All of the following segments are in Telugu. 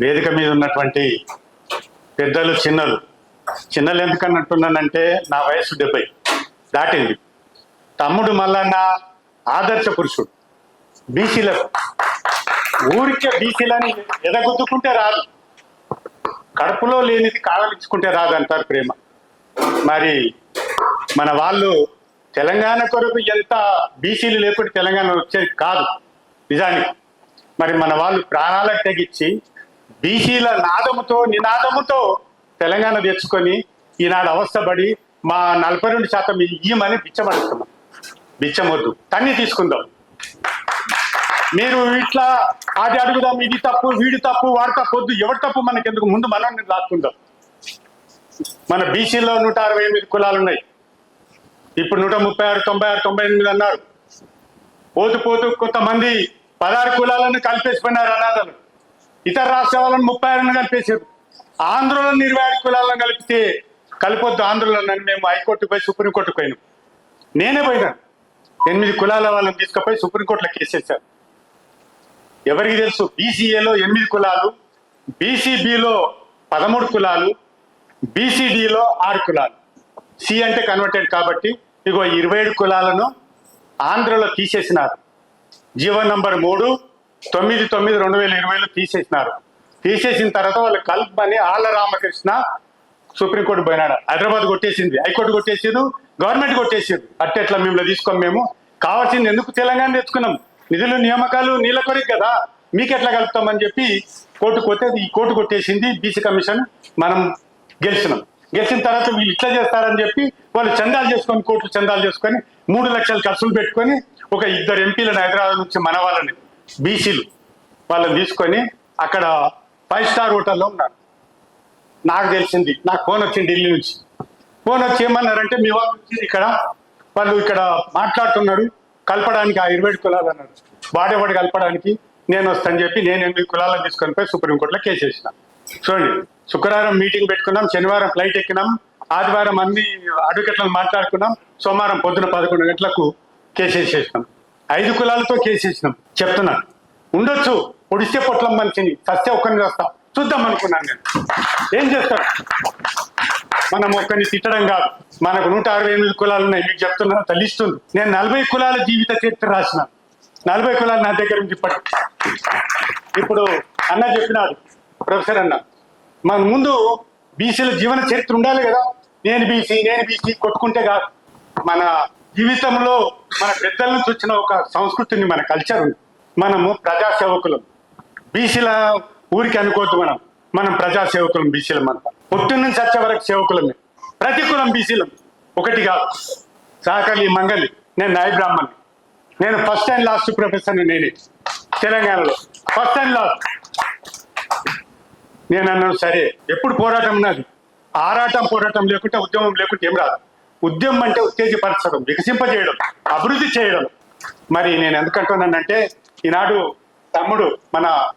వేదిక మీద ఉన్నటువంటి పెద్దలు చిన్నలు. చిన్నలు ఎందుకన్నట్టున్నానంటే నా వయసు డెబ్బై. దాటింది. తమ్ముడు మల్లన్న ఆదర్శ పురుషుడు. బీసీలకు. ఊరికే బీసీలని ఎదగుద్దుకుంటే రాదు. కడుపులో లేనిది కాళ్ళలించుకుంటే రాదు అంటారు ప్రేమ. మరి మన వాళ్ళు తెలంగాణ కొరకు ఎంత బీసీలు లేకుండా తెలంగాణ వచ్చేది కాదు. నిజానికి. మరి మన వాళ్ళు ప్రాణాలకు తెగించి బీసీల నాదముతో నినాదముతో తెలంగాణ తెచ్చుకొని ఈనాడు అవస్థపడి మా నలభై రెండు శాతం ఇయ్యమని బిచ్చమడుస్తున్నాం బిచ్చమొద్దు. తన్ని తీసుకుందాం. మీరు ఇట్లా అది అడుగుదాం ఇది తప్పు వీడి తప్పు వాడి తప్పు వద్దు. ఎవరి తప్పు మనకెందుకు? ముందు మనం లాక్కుందాం. మన బీసీలో నూట అరవై ఎనిమిది కులాలు ఉన్నాయి. ఇప్పుడు నూట ముప్పై ఆరు తొంభై ఆరు తొంభై ఎనిమిది అన్నారు. పోతూ పోతూ కొంతమంది పదహారు కులాలను కలిపేసిపోయినారు అనాథలు. ఇతర రాష్ట్ర వాళ్ళని ముప్పై ఆరుని కలిపేశారు. ఆంధ్రలో నిర్వాహక కులాలను కలిపితే కలిపొద్దు ఆంధ్రలో మేము హైకోర్టు పోయి సుప్రీంకోర్టు పోయినాం. నేనే పోయినాను ఎనిమిది కులాల వాళ్ళని తీసుకుపోయి సుప్రీంకోర్టులో కేసేశారు ఎవరికి తెలుసు? బీసీఏలో ఎనిమిది కులాలు బీసీబీలో పదమూడు కులాలు బీసీడీలో ఆరు కులాలు. సి అంటే కన్వర్టెడ్ కాబట్టి ఇగో ఇరవై ఏడు కులాలను ఆంధ్రలో తీసేసినారు. జీవో నంబర్ మూడు తొమ్మిది తొమ్మిది రెండు వేల ఇరవైలో తీసేసినారు. తీసేసిన తర్వాత వాళ్ళు కల్పని ఆళ్ళ రామకృష్ణ సుప్రీంకోర్టు పోయినాడు. హైదరాబాద్ కొట్టేసింది. హైకోర్టు కొట్టేసారు గవర్నమెంట్ కొట్టేసారు అట్టెట్లా మిమ్మల్ని తీసుకోం మేము? కావాల్సింది ఎందుకు తెలంగాణ తెచ్చుకున్నాం? నిధులు నియామకాలు నీళ్ళ కొరకు కదా. మీకెట్లా కలుపుతామని చెప్పి కోర్టు కొట్టే ఈ కోర్టు కొట్టేసింది బీసీ కమిషన్. మనం గెలిచినాం. గెలిచిన తర్వాత వీళ్ళు ఇట్లా చేస్తారని చెప్పి వాళ్ళు చందాలు చేసుకొని కోర్టు చందాలు చేసుకొని మూడు లక్షలు ఖర్చులు పెట్టుకొని ఒక ఇద్దరు ఎంపీలను హైదరాబాద్ నుంచి మన వాళ్ళని బీసీలు వాళ్ళని తీసుకొని అక్కడ ఫైవ్ స్టార్ హోటల్లో ఉన్నారు. నాకు తెలిసింది నాకు ఫోన్ వచ్చింది ఢిల్లీ నుంచి. ఫోన్ వచ్చి ఏమన్నారంటే మీ వాళ్ళు వచ్చింది ఇక్కడ వాళ్ళు ఇక్కడ మాట్లాడుతున్నారు కలపడానికి ఆ ఇరవై కులాలు అన్నారు వాడేవాడు కలపడానికి? నేను వస్తాను చెప్పి నేను ఎనిమిది కులాలను తీసుకొని పోయి సుప్రీంకోర్టులో కేసు వేసిన. చూడండి శుక్రవారం మీటింగ్ పెట్టుకున్నాం శనివారం ఫ్లైట్ ఎక్కినాం ఆదివారం అన్ని అడ్వకేట్లను మాట్లాడుకున్నాం సోమవారం పొద్దున పదకొండు గంటలకు కేసు వేసేసినాం. ఐదు కులాలతో కేసేసినాం చెప్తున్నాను ఉండొచ్చు. పొడిస్తే పొట్లం మనిషిని సస్తే ఒక్కరిని చేస్తాం చూద్దాం అనుకున్నాను నేను. ఏం చేస్తాడు మనం ఒక్కరిని తిట్టడం కాదు. మనకు నూట అరవై ఎనిమిది కులాలు ఉన్నాయి. మీకు చెప్తున్నా తల్లిస్తుంది నేను నలభై కులాల జీవిత చరిత్ర రాసిన. నలభై కులాలు నా దగ్గర నుంచి ఇప్పటి ఇప్పుడు అన్న చెప్పినాడు ప్రొఫెసర్ అన్న. మన ముందు బీసీల జీవన చరిత్ర ఉండాలి కదా. నేను బీసీ నేను బీసీ కొట్టుకుంటే కాదు. మన జీవితంలో మన పెద్దల నుంచి వచ్చిన ఒక సంస్కృతిని మన కల్చర్ ఉంది. మనము ప్రజాసేవకులం. బీసీల ఊరికి అనుకోవద్దు మనం. మనం ప్రజాసేవకులం బీసీలం అంతా పుట్టిన నుంచి వచ్చే వరకు సేవకులమే. ప్రతి కులం బీసీలం. ఒకటి కాదు. సాకలి మంగలి. నేను నాయ బ్రాహ్మణ్ నేను ఫస్ట్ అండ్ లాస్ట్ ప్రొఫెసర్ నేనే. తెలంగాణలో. ఫస్ట్ అండ్ లాస్ట్ నేను అన్నాను సరే ఎప్పుడు పోరాటం ఉన్నది? ఆరాటం పోరాటం లేకుంటే ఉద్యమం లేకుంటే ఏం రాదు. ఉద్యమం అంటే ఉత్తేజపరచడం వికసింపజేయడం అభివృద్ధి చేయడం. మరి నేను ఎందుకంటున్నానంటే ఈనాడు తమ్ముడు మన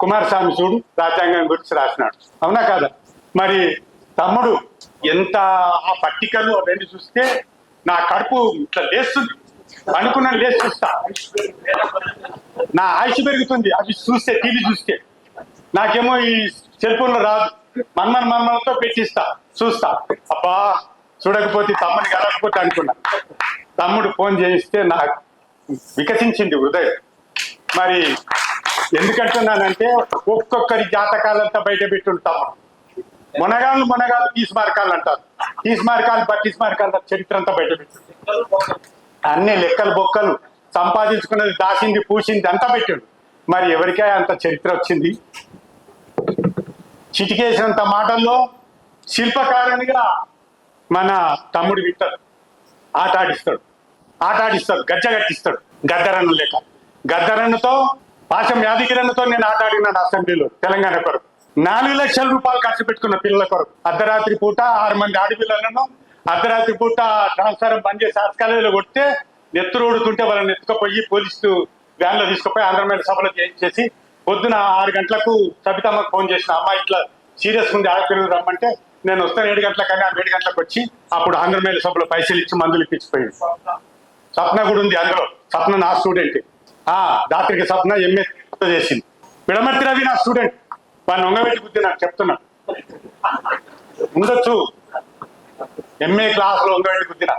కుమారస్వామి చూడు రాజ్యాంగం గురించి రాసినాడు. అవునా కాదా? మరి తమ్ముడు ఎంత ఆ పట్టికలు అవన్నీ చూస్తే నా కడుపు ఇట్లా లేస్తుంది. అనుకున్నాను లేచి చూస్తా. నా ఆయుష్ పెరుగుతుంది. అవి చూస్తే టీవీ చూస్తే. నాకేమో ఈ సెల్ రాదు. మన్మన్ మన్మలతో పెట్టిస్తా. చూస్తా. అబ్బా చూడకపోతే తమ్ముని కలగకపోతే అనుకున్నా. తమ్ముడు ఫోన్ చేయిస్తే నాకు వికసించింది హృదయం. మరి ఎందుకంటున్నానంటే ఒక్కొక్కరి జాతకాలంతా బయట పెట్టుండు తమ్ముడు. మునగాళ్ళు తీసి మార్కాలు అంటారు. తీసిమార్కాలు బట్టిస్మార్కాలు చరిత్ర అంతా బయట పెట్టిండు. అన్ని లెక్కలు బొక్కలు సంపాదించుకున్నది దాచింది పూసింది అంతా పెట్టిండు. మరి ఎవరికే అంత చరిత్ర వచ్చింది? చిటికేసినంత మాటల్లో శిల్పకారునిగా మన తమ్ముడు వింటాడు. ఆట ఆడిస్తాడు. ఆట ఆడిస్తాడు. గజ్జ కట్టిస్తాడు. గద్దరన్న లేక. గద్దరన్నతో పాశం యాదగిరన్నతో నేను ఆట ఆడినాను అసెంబ్లీలో తెలంగాణ కొరకు. నాలుగు లక్షల రూపాయలు ఖర్చు పెట్టుకున్న పిల్లల కొరకు. అర్ధరాత్రి పూట ఆరు మంది ఆడపిల్లలను అర్ధరాత్రి పూట ట్రాన్స్ఫారం బంద్ చేసి ఆస్కాలేజీలో కొడితే నెత్తురు ఊడుతుంటే వాళ్ళని ఎత్తుకుపోయి పోలీసు వ్యాన్లో తీసుకుపోయి ఆంధ్రమైన సభలో చేసి పొద్దున ఆరు గంటలకు సబితమ్మకు ఫోన్ చేసిన అమ్మాయి ఇట్లా సీరియస్ ఉంది ఆడపిల్లలు రమ్మంటే నేను వస్తాను ఏడు గంటలకన్నా ఏడు గంటలకు వచ్చి అప్పుడు ఆంధ్రమేడ సభలో పైసలు ఇచ్చి మందులు ఇప్పించిపోయింది. సప్న కూడా ఉంది అందులో. సప్న నా స్టూడెంట్ ఆ డాక్టర్కి సప్న ఎంఏ చేసింది. పిడమర్తి రవి నా స్టూడెంట్ వాడిని వంగబెట్టి బుద్ధి నాకు చెప్తున్నా. ఉండొచ్చు. ఎంఏ క్లాస్లో వంగబెట్టి బుద్ధిన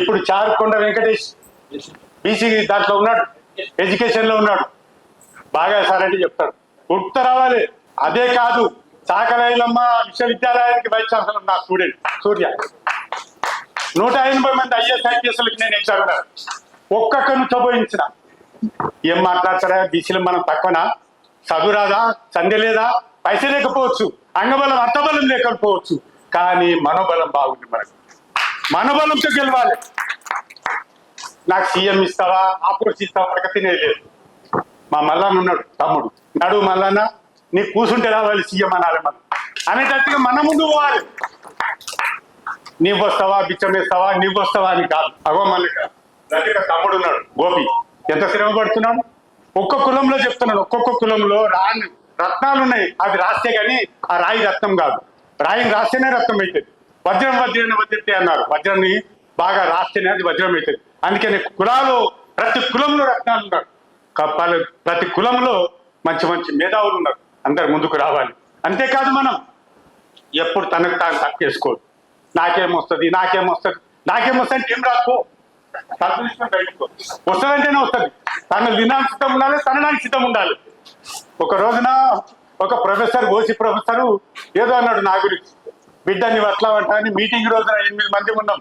ఇప్పుడు చారుకొండ వెంకటేష్ బీసీ దాంట్లో ఉన్నాడు. ఎడ్యుకేషన్లో ఉన్నాడు. బాగా సార్ అంటే చెప్తాడు. గుర్తు రావాలి. అదే కాదు. చాకలైలమ్మ విశ్వవిద్యాలయానికి వైస్ ఛాన్సలర్ నా స్టూడెంట్ సూర్య. నూట ఎనభై మంది ఐఎస్ ఐపీఎస్లకి నేను ఎగ్జామినర్ రాను. ఒక్కొక్కరిని చోబోయించిన. ఏం మాట్లాడతారా? బీసీలు మనం తక్కువనా? చదువురాదా రాదా? లేదా? పైసలు లేకపోవచ్చు. అంగబలం అర్థబలం లేకపోవచ్చు. కానీ మనోబలం బాగుంది మనకు. మనోబలంతో గెలవాలి. నాకు సీఎం ఇస్తావా? ఆపరేషన్ ఇస్తావా? అడగ తినేది లేదు. మా మల్లన్న ఉన్నాడు తమ్ముడు. నడు మల్లన్న. నీ కూసుంటే రావాలి సీఎం అనాలి మనం? అనేటట్టుగా మన ముందు పోవాలి. నీవు వస్తావా బిచ్చం వేస్తావా నీవు వస్తావా అని కాదు. అగో మల్లిక తమ్ముడు ఉన్నాడు గోపి. ఎంత శ్రమ పడుతున్నాడు? ఒక్క కులంలో చెప్తున్నాడు ఒక్కొక్క కులంలో రాని రత్నాలు ఉన్నాయి. అవి రాస్తే గాని ఆ రాయి రత్నం కాదు. రాయిని రాస్తేనే రత్నం అవుతుంది వజ్రం వజ్రాన్ని వజ్రతే అన్నారు. వజ్రాన్ని బాగా రాస్తేనే అది వజ్రం అవుతుంది అందుకని కులాలు ప్రతి కులంలో రత్నాలు ఉన్నారు ప్రతి కులంలో మంచి మంచి మేధావులు ఉన్నారు. అందరు ముందుకు రావాలి. అంతేకాదు మనం ఎప్పుడు తనకు తాను తక్కువేసుకోదు నాకేమొస్తుంది నాకేమొస్తుంది నాకేమొస్తుంది ఏం రాసుకో తలుపు బయటకో వస్తుందంటేనే వస్తుంది. తను వినడానికి సిద్ధం ఉండాలి తనడానికి సిద్ధం ఉండాలి. ఒక రోజున ఒక ప్రొఫెసర్ ఓసి ప్రొఫెసర్ ఏదో అన్నాడు నా గురించి. బిడ్డ నువ్వు అట్లా అని మీటింగ్ రోజున ఎనిమిది మంది ఉన్నాం.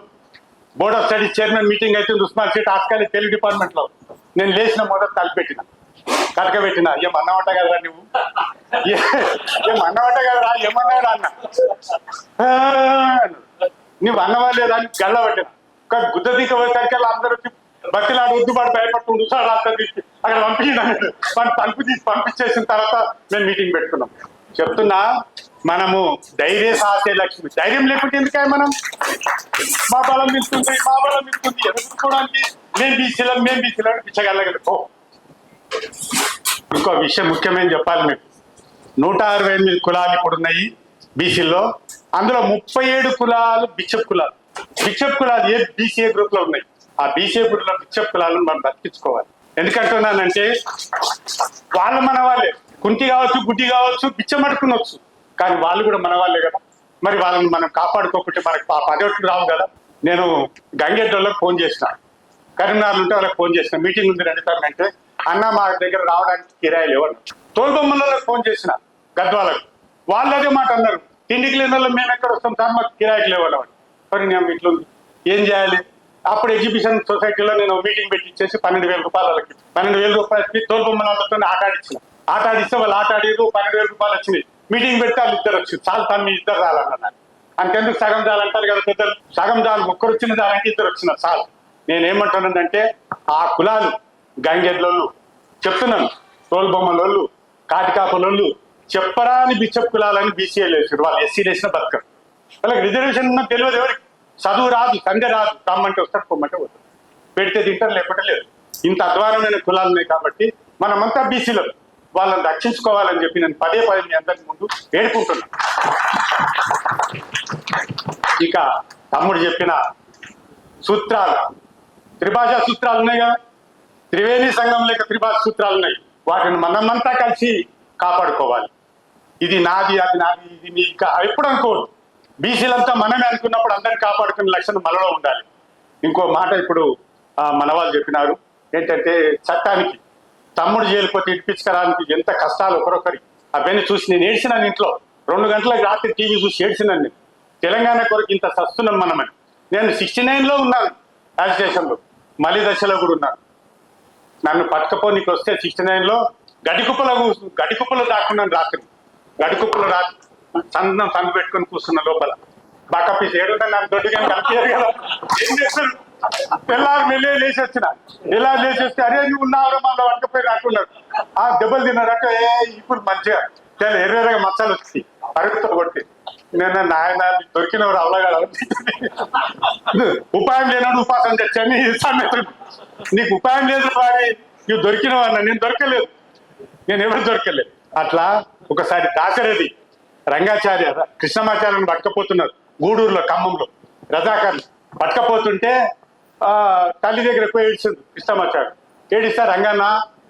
Board of studies chairman meeting అయితే ఉస్మాన్ సీట్ ఆస్కాలి తెలుగు డిపార్ట్మెంట్లో. నేను లేచిన మొదట కలిపెట్టిన కలకబెట్టిన ఏమన్నమాట కదరా నువ్వు? ఏ- ఏమన్నమాట కదరా? ఏమన్నాడు అన్న? నువ్వు అన్నవా లేదా? అని గల్లబట్టిన ఒక గుద్ద దిక్క పోయేసరికి అందరూ వచ్చి బతిలాడు వద్దుబాటు భయపడుతుండు. సార్ అక్కడ తీసి అక్కడ పంపించాడు వాడిని తలుపు తీసి పంపించేసిన తర్వాత మేము మీటింగ్ పెట్టుకున్నాం. చెప్తున్నా మనము ధైర్య సాహసే లక్ష్మి. ధైర్యం లేకుంటే ఎందుకే మనం? మా బలం ఇస్తుంది మా బలం ఇస్తుంది ఎదుర్కోవడానికి మేము బీసీలం మేము బీసీలం పిచ్చగలగలి పో. ఇంకో విషయం ముఖ్యమైన చెప్పాలి మీకు? నూట అరవై ఎనిమిది కులాలు ఇప్పుడు ఉన్నాయి బీసీలో అందులో ముప్పై ఏడు కులాలు బిచ్చప్ కులాలు. బిచ్చప్ కులాలు ఏ బీసీఏ గ్రూప్లో ఉన్నాయి? ఆ బీసీఏ గ్రూప్లో బిచ్చప్ కులాలను మనం బతికించుకోవాలి. ఎందుకంటున్నానంటే వాళ్ళు మన వాళ్ళే. కుంటి కావచ్చు గుడ్డి కావచ్చు బిచ్చమట్టుకునొచ్చు కానీ వాళ్ళు కూడా మన వాళ్ళే కదా. మరి వాళ్ళని మనం కాపాడుకోకుంటే మనకి ఆ పదవులు రావు కదా. నేను గంగెడ్డోళ్ళకి ఫోన్ చేసిన. కరీంనగర్ ఉంటే వాళ్ళకి ఫోన్ చేసిన. మీటింగ్ ఉంది రండి అంటే. అన్న మా దగ్గర రావడానికి కిరాయి లేవన్నారు తోలుబొమ్మలలో ఫోన్ చేసిన గద్వాలకు. వాళ్ళు అదే మాట అన్నారు. తిండికి లేని మేము ఎక్కడ వస్తాం సార్? మాకు కిరాయికి లేవన్నారు మరి నేను ఇట్లా ఏం చేయాలి? అప్పుడు ఎగ్జిబిషన్ సొసైటీలో నేను మీటింగ్ పెట్టి ఇచ్చేసి పన్నెండు వేల రూపాయలకి పన్నెండు వేల రూపాయలకి తోలుబొమ్మలతో ఆటాడిచ్చిన ఆటాడిస్తే వాళ్ళు ఆట పన్నెండు వేల రూపాయలు వచ్చినాయి. మీటింగ్ పెడితే వాళ్ళు ఇద్దరు వచ్చింది చాలు తను మీ ఇద్దరు రాలన్నారు అంతెందుకు సగం జాలు కదా పెద్దలు? సగం జాలు ఒక్కరు వచ్చిన దానికి ఇద్దరు వచ్చిన చాలు. నేనేమంటున్నానంటే ఆ కులాలు గంగెడ్లోళ్ళు చెప్తున్నాను. తోలు బొమ్మలోళ్ళు కాటికాపులోళ్ళు చెప్పరాని బిచ్చప్ కులాలని బీసీఏలు వేసారు వాళ్ళు ఎస్సీ వేసిన బతకరు వాళ్ళకి రిజర్వేషన్ ఉన్న తెలియదు ఎవరికి. చదువు రాదు సంధ్య రాదు. రమ్మంటే వస్తారు పొమ్మంటే వస్తారు పెడితే తింటారు లేకపోతే లేదు. ఇంత అధ్వానమైన కులాలు ఉన్నాయి కాబట్టి మనమంతా బీసీలో వాళ్ళని రక్షించుకోవాలని చెప్పి నేను పదే పదే మీ అందరి ముందు వేడుకుంటున్నాను ఇక తమ్ముడు చెప్పిన సూత్రాలు. త్రిభాషా సూత్రాలు ఉన్నాయి కదా? త్రివేణి సంఘం లేక త్రిభాష సూత్రాలు ఉన్నాయి. వాటిని మనమంతా కలిసి కాపాడుకోవాలి. ఇది నాది అది నాది ఇది నీ ఇంకా ఎప్పుడు అనుకోవద్దు. బీసీలంతా మనమే అనుకున్నప్పుడు అందరిని కాపాడుకునే లక్షణం మనలో ఉండాలి. ఇంకో మాట ఇప్పుడు మన వాళ్ళు చెప్పినారు. ఏంటంటే చట్టానికి తమ్ముడు జైలుపోతే ఇడిపించుకోవడానికి ఎంత కష్టాలు ఒకరొకరి అవన్నీ చూసి నేను ఏడ్చినాను ఇంట్లో. రెండు గంటలకు రాత్రి టీవీ చూసి ఏడ్చినాను నేను. తెలంగాణ కొరకు ఇంత సస్తున్నాం మనమని. నేను సిక్స్టీ నైన్లో ఉన్నాను. అజిటేషన్లో మలి దశలో కూడా ఉన్నాను. నన్ను పట్టుకపోనీకి వస్తే సిక్స్టీ నైన్లో గడికుప్పలు కూర్చు- దాక్కున్నాను రాత్రి. గడికుప్పలు రా చందనం సందు పెట్టుకొని కూర్చున్న లోపల. బాకపీస్ ఏడుంటే నాకు దొడ్డుగా కలిపారు కదా. ఏం చేస్తారు? తెల్లారు మెల్లే లేచి వచ్చిన. ఇలా లేచి వస్తే అరే నువ్వు ఉన్నావు మళ్ళీ పట్టుకపోయి రాకున్నాడు. ఆ దెబ్బలు తిన్నారట ఏ ఇప్పుడు మంచిగా. చాలా ఎర్రెర్రగా మచ్చలు వచ్చి అరుగుతో కొట్టి నేను నాయన దొరికినవారు అవలగాడు ఉపాయం లేనాడు ఉపాసం తెచ్చని సామెతలు. నీకు ఉపాయం లేదు వాడి నువ్వు దొరికినవన్న నేను దొరకలేదు. నేను ఎవరు దొరకలేదు. అట్లా ఒకసారి దాశరథి రంగాచార్య కృష్ణమాచార్యను పట్టుకపోతున్నారు గూడూరులో ఖమ్మంలో. రజాకర్లు పట్టుకపోతుంటే ఆ తల్లి దగ్గర పోయి ఏడిచింది కృష్ణమాచార్య ఏడిస్తా రంగన్న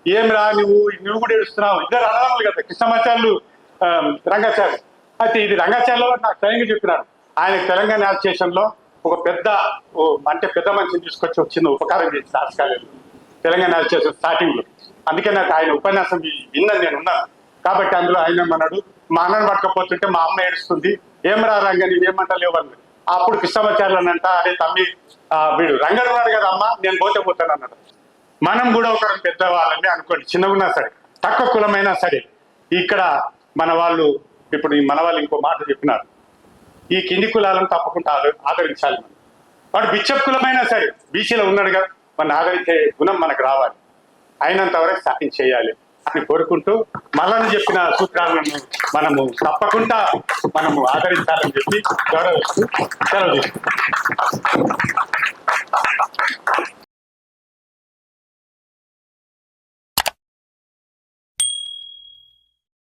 ఏం రా నువ్వు? నువ్వు కూడా ఏడుస్తున్నావు. ఇద్దరు అన్నదమ్ములు కదా కృష్ణమాచార్యులు ఆ, రంగాచార్య అయితే ఇది రంగాచార్యలో నాకు స్వయంగా చెప్పినారు. ఆయన తెలంగాణ అసోసియేషన్లో ఒక పెద్ద ఓ అంటే పెద్ద మనిషిని తీసుకొచ్చి వచ్చింది ఉపకారం చేసి రాజకార్యాలు తెలంగాణ చేసిన స్టార్టింగ్లో. అందుకే నాకు ఆయన ఉపన్యాసం విన్నది విన్నాను నేను ఉన్నాను. కాబట్టి అందులో ఆయన అన్నాడు మా అన్నను పట్టకపోతుంటే మా అమ్మ ఏడుస్తుంది. ఏం రా రంగ నీవేమంటలేవు అని అప్పుడు కృష్ణమాచార్యులు అనంట అరే తమ్మి వీడు రంగడు ఉన్నాడు కదా అమ్మ నేను పోతే పోతాను అన్నాడు. మనం కూడా ఒక పెద్ద వాళ్ళని అనుకోండి చిన్నగున్నా సరే తక్కువ కులమైనా సరే. ఇక్కడ మన వాళ్ళు ఇప్పుడు ఈ మన వాళ్ళు ఇంకో మాట చెప్పినారు. ఈ కింది కులాలను తప్పకుండా ఆదరించాలి మనం. వాడు బిచ్చప్ కులమైనా సరే బీసీలో ఉన్నాడు కదా మన ఆదరించే గుణం మనకు రావాలి. అయినంత వరకు సాయం చేయాలి. అని కోరుకుంటూ మళ్ళని చెప్పిన సూత్రాలను మనము తప్పకుండా మనము ఆదరించాలని చెప్పి గౌరవిస్తూ సెలవు